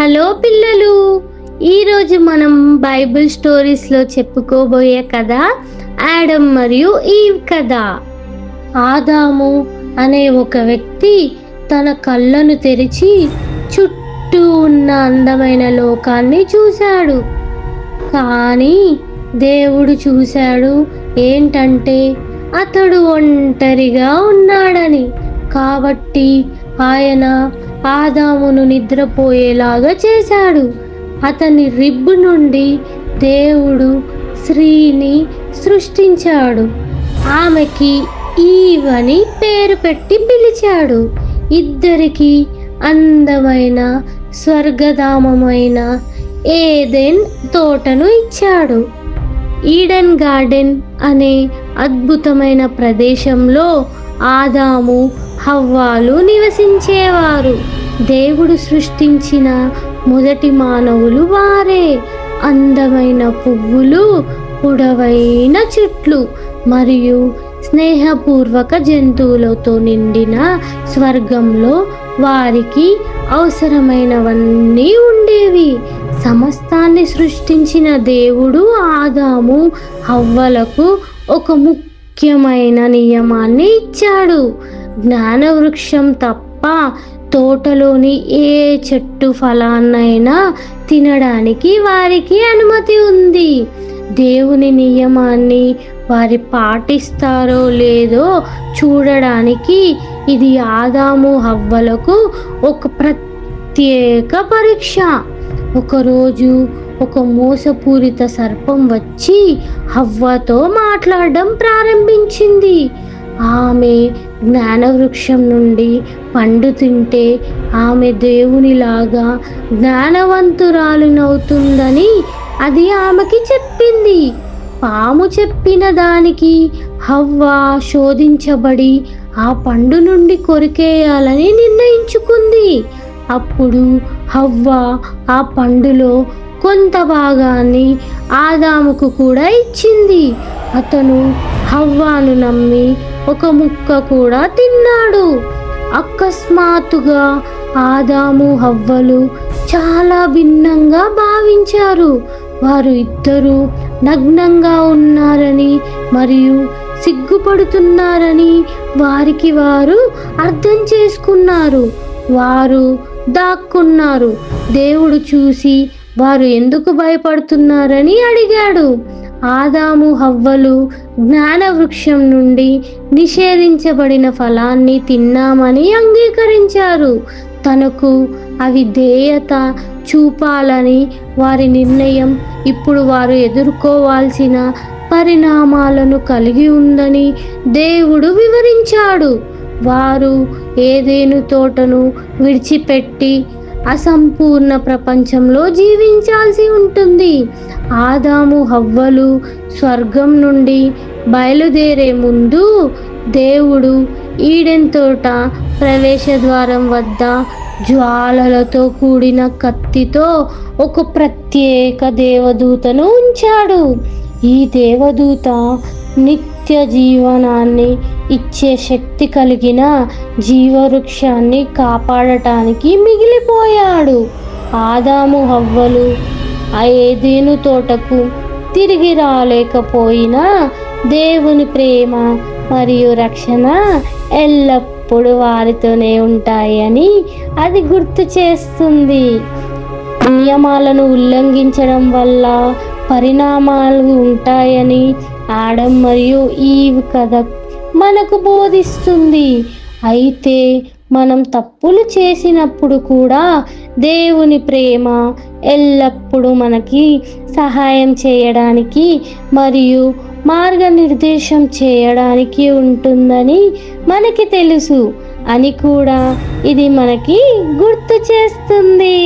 Hello పిల్లలు ఈరోజు మనం బైబిల్ స్టోరీస్లో చెప్పుకోబోయే కథ యాడమ్ మరియు ఈవ్ కథ. ఆదాము అనే ఒక వ్యక్తి తన కళ్ళను తెరిచి చుట్టూ ఉన్న అందమైన లోకాన్ని చూశాడు. కానీ దేవుడు చూశాడు ఏంటంటే అతడు ఒంటరిగా ఉన్నాడని. కాబట్టి ఆయన ఆదామును నిద్రపోయేలాగా చేశాడు. అతని రిబ్బు నుండి దేవుడు స్త్రీని సృష్టించాడు. ఆమెకి ఈవని పేరు పెట్టి పిలిచాడు. ఇద్దరికి అందమైన స్వర్గధామమైన ఏదెన్ తోటను ఇచ్చాడు. ఈడెన్ గార్డెన్ అనే అద్భుతమైన ప్రదేశంలో ఆదాము హవ్వాలు నివసించేవారు. దేవుడు సృష్టించిన మొదటి మానవులు వారే. అందమైన పువ్వులు పొడవైన చెట్లు మరియు స్నేహపూర్వక జంతువులతో నిండిన స్వర్గంలో వారికి అవసరమైనవన్నీ ఉండేవి. సమస్తాన్ని సృష్టించిన దేవుడు ఆదాము హవ్వలకు ఒక ముఖ్యమైన నియమాన్ని ఇచ్చాడు. జ్ఞానవృక్షం తప్ప తోటలోని ఏ చెట్టు ఫలాన్నైనా తినడానికి వారికి అనుమతి ఉంది. దేవుని నియమాన్ని వారి పాటిస్తారో లేదో చూడడానికి ఇది ఆదాము హవ్వలకు ఒక ప్రత్యేక పరీక్ష. ఒకరోజు ఒక మోసపూరిత సర్పం వచ్చి హవ్వతో మాట్లాడడం ప్రారంభించింది. ఆమె జ్ఞానవృక్షం నుండి పండు తింటే ఆమె దేవునిలాగా జ్ఞానవంతురాలునవుతుందని అది ఆమెకి చెప్పింది. పాము చెప్పిన దానికి హవ్వ శోధించబడి ఆ పండు నుండి కొరికేయాలని నిర్ణయించుకుంది. అప్పుడు హవ్వ ఆ పండులో కొంత భాగాన్ని ఆదాముకు కూడా ఇచ్చింది. అతను హవ్వాను నమ్మి ఒక ముక్క కూడా తిన్నాడు. అకస్మాత్తుగా ఆదాము హవ్వలు చాలా భిన్నంగా భావించారు. వారు ఇద్దరూ నగ్నంగా ఉన్నారని మరియు సిగ్గుపడుతున్నారని వారికి వారు అర్థం చేసుకున్నారు. వారు దాక్కున్నారు. దేవుడు చూసి వారు ఎందుకు భయపడుతున్నారని అడిగాడు. ఆదాము హవ్వలు జ్ఞానవృక్షం నుండి నిషేధించబడిన ఫలాన్ని తిన్నామని అంగీకరించారు. తనకు అవి దేయత చూపాలని వారి నిర్ణయం ఇప్పుడు వారు ఎదుర్కోవాల్సిన పరిణామాలను కలిగి ఉందని దేవుడు వివరించాడు. వారు ఏదేను తోటను విడిచిపెట్టి అసంపూర్ణ ప్రపంచంలో జీవించాల్సి ఉంటుంది. ఆదాము హవ్వలు స్వర్గం నుండి బయలుదేరే ముందు దేవుడు ఈడెన్ తోట ప్రవేశద్వారం వద్ద జ్వాలలతో కూడిన కత్తితో ఒక ప్రత్యేక దేవదూతను ఉంచాడు. ఈ దేవదూత నిత్య జీవనాన్ని ఇచ్చే శక్తి కలిగిన జీవవృక్షాన్ని కాపాడటానికి మిగిలిపోయాడు. ఆదాము హవ్వలు ఆ ఏదేను తోటకు తిరిగి రాలేకపోయినా దేవుని ప్రేమ మరియు రక్షణ ఎల్లప్పుడూ వారితోనే ఉంటాయని అది గుర్తు చేస్తుంది. నియమాలను ఉల్లంఘించడం వల్ల పరిణామాలు ఉంటాయని ఆడం మరియు ఈవ్ కథ మనకు బోధిస్తుంది. అయితే మనం తప్పులు చేసినప్పుడు కూడా దేవుని ప్రేమ ఎల్లప్పుడూ మనకి సహాయం చేయడానికి మరియు మార్గనిర్దేశం చేయడానికి ఉంటుందని మనకి తెలుసు. అని కూడా ఇది మనకి గుర్తు చేస్తుంది.